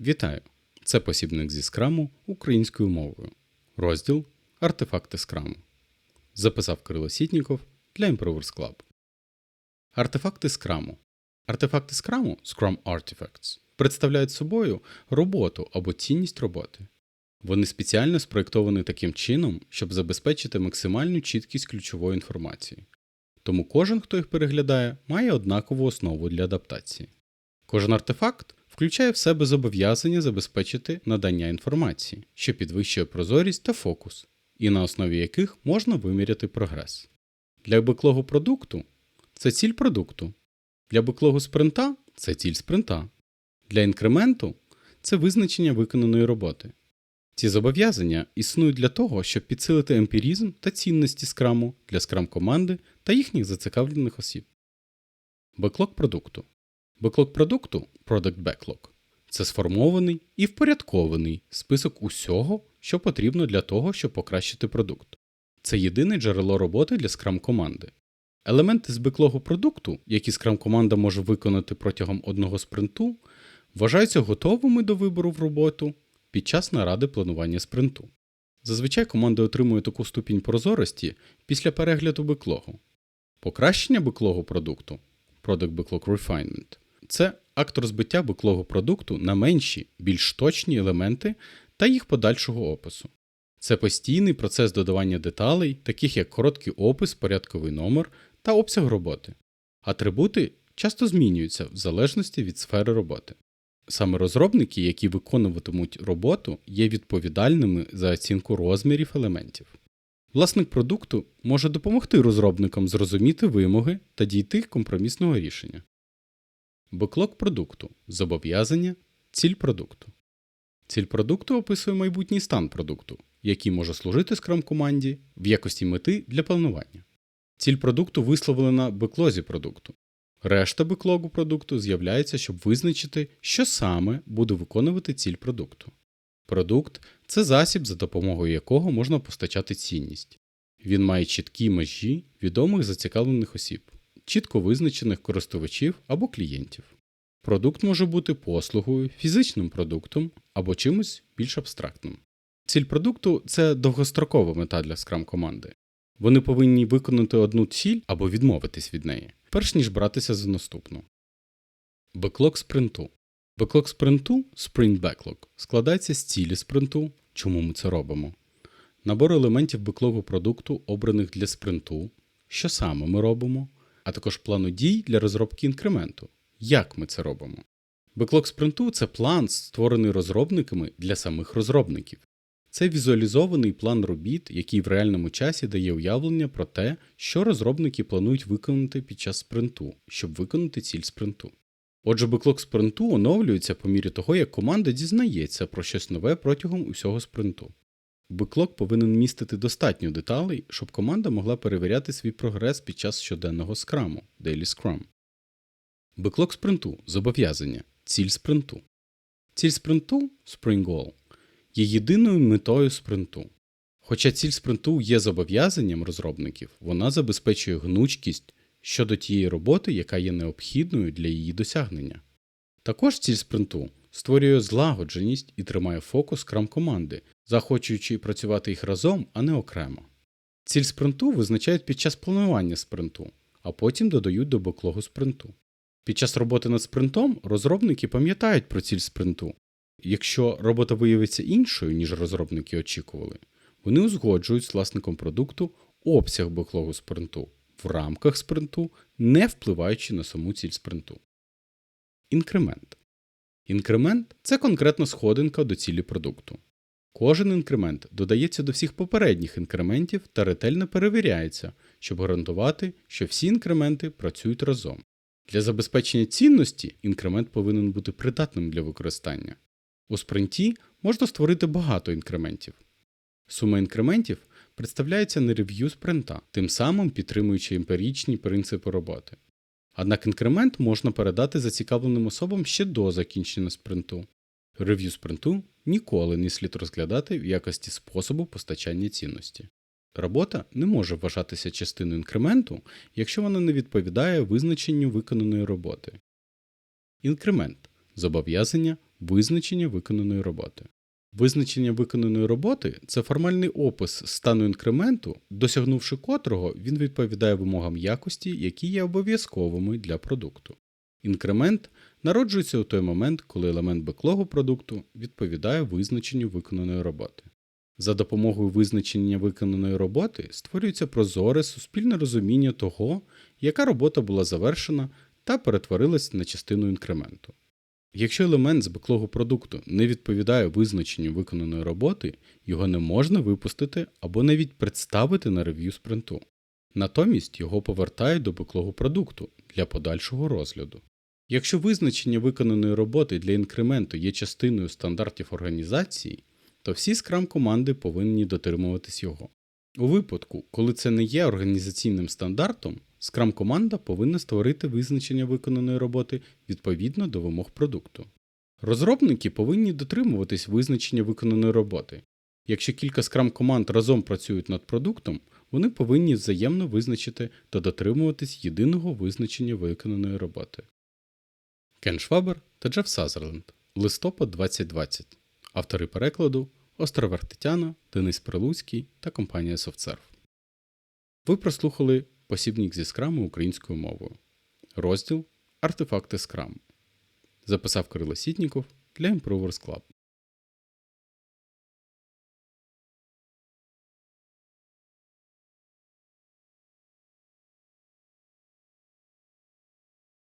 Вітаю! Це посібник зі скраму українською мовою. Розділ Артефакти скраму. Записав Кирило Сітніков для Improvers Club. Артефакти скраму. Артефакти скраму Scrum Artifacts представляють собою роботу або цінність роботи. Вони спеціально спроєктовані таким чином, щоб забезпечити максимальну чіткість ключової інформації. Тому кожен, хто їх переглядає, має однакову основу для адаптації. Кожен артефакт включає в себе зобов'язання забезпечити надання інформації, що підвищує прозорість та фокус, і на основі яких можна виміряти прогрес. Для беклогу продукту це ціль продукту, для беклогу спринта це ціль спринта, для інкременту це визначення виконаної роботи. Ці зобов'язання існують для того, щоб підсилити емпірізм та цінності скраму для скрам команди та їхніх зацікавлених осіб. Беклог продукту. Беклог продукту Product Backlog це сформований і впорядкований список усього, що потрібно для того, щоб покращити продукт. Це єдине джерело роботи для скрам команди. Елементи з беклогу продукту, які скрам команда може виконати протягом одного спринту, вважаються готовими до вибору в роботу під час наради планування спринту. Зазвичай команда отримує таку ступінь прозорості після перегляду беклогу. Покращення беклогу продукту Product Backlog Refinement це акт розбиття беклогу продукту на менші, більш точні елементи та їх подальшого опису. Це постійний процес додавання деталей, таких як короткий опис, порядковий номер та обсяг роботи. Атрибути часто змінюються в залежності від сфери роботи. Саме розробники, які виконуватимуть роботу, є відповідальними за оцінку розмірів елементів. Власник продукту може допомогти розробникам зрозуміти вимоги та дійти компромісного рішення. Беклог продукту зобов'язання, ціль продукту. Ціль продукту описує майбутній стан продукту, який може служити Scrum команді в якості мети для планування. Ціль продукту висловлена беклозі продукту. Решта беклогу продукту з'являється, щоб визначити, що саме буде виконувати ціль продукту. Продукт це засіб, за допомогою якого можна постачати цінність. Він має чіткі межі відомих зацікавлених осіб, чітко визначених користувачів або клієнтів. Продукт може бути послугою, фізичним продуктом або чимось більш абстрактним. Ціль продукту це довгострокова мета для скрам команди. Вони повинні виконати одну ціль або відмовитись від неї, перш ніж братися за наступну. Беклог спринту. Беклог спринту Sprint Backlog складається з цілі спринту, чому ми це робимо, набор елементів беклогу продукту, обраних для спринту, що саме ми робимо, а також плану дій для розробки інкременту, як ми це робимо. Беклог спринту це план, створений розробниками для самих розробників. Це візуалізований план робіт, який в реальному часі дає уявлення про те, що розробники планують виконати під час спринту, щоб виконати ціль спринту. Отже, беклог спринту оновлюється по мірі того, як команда дізнається про щось нове протягом усього спринту. Беклог повинен містити достатньо деталей, щоб команда могла перевіряти свій прогрес під час щоденного скраму Daily Scrum. Беклог спринту зобов'язання, ціль спринту. Ціль спринту Spring Goal є єдиною метою спринту. Хоча ціль спринту є зобов'язанням розробників, вона забезпечує гнучкість щодо тієї роботи, яка є необхідною для її досягнення. Також ціль спринту створює злагодженість і тримає фокус крам команди, захочуючи працювати їх разом, а не окремо. Ціль спринту визначають під час планування спринту, а потім додають до беклогу спринту. Під час роботи над спринтом розробники пам'ятають про ціль спринту. Якщо робота виявиться іншою, ніж розробники очікували, вони узгоджують з власником продукту обсяг беклогу спринту в рамках спринту, не впливаючи на саму ціль спринту. Інкремент. Інкремент це конкретна сходинка до цілі продукту. Кожен інкремент додається до всіх попередніх інкрементів та ретельно перевіряється, щоб гарантувати, що всі інкременти працюють разом. Для забезпечення цінності інкремент повинен бути придатним для використання. У спринті можна створити багато інкрементів. Сума інкрементів представляється на рев'ю спринта, тим самим підтримуючи емпіричні принципи роботи. Однак інкремент можна передати зацікавленим особам ще до закінчення спринту. Рев'ю спринту ніколи не слід розглядати в якості способу постачання цінності. Робота не може вважатися частиною інкременту, якщо вона не відповідає визначенню виконаної роботи. Інкремент зобов'язання, Визначення виконаної роботи. Визначення виконаної роботи це формальний опис стану інкременту, досягнувши котрого він відповідає вимогам якості, які є обов'язковими для продукту. Інкремент народжується у той момент, коли елемент беклогу продукту відповідає визначенню виконаної роботи. За допомогою визначення виконаної роботи створюється прозоре суспільне розуміння того, яка робота була завершена та перетворилась на частину інкременту. Якщо елемент з беклогу продукту не відповідає визначенню виконаної роботи, його не можна випустити або навіть представити на рев'ю спринту. Натомість його повертають до беклогу продукту для подальшого розгляду. Якщо визначення виконаної роботи для інкременту є частиною стандартів організації, то всі скрам команди повинні дотримуватись його. У випадку, коли це не є організаційним стандартом, скрам команда повинна створити визначення виконаної роботи відповідно до вимог продукту. Розробники повинні дотримуватись визначення виконаної роботи. Якщо кілька скрам команд разом працюють над продуктом, вони повинні взаємно визначити та дотримуватись єдиного визначення виконаної роботи. Кен Швабер та Джеф Сазерленд. Листопад 2020. Автори перекладу Островер Тетяна, Денис Прилуцький та компанія SoftServe. Ви прослухали посібник зі скраму українською мовою. Розділ Артефакти скрам. Записав Кирило Сітніков для Improvers Club.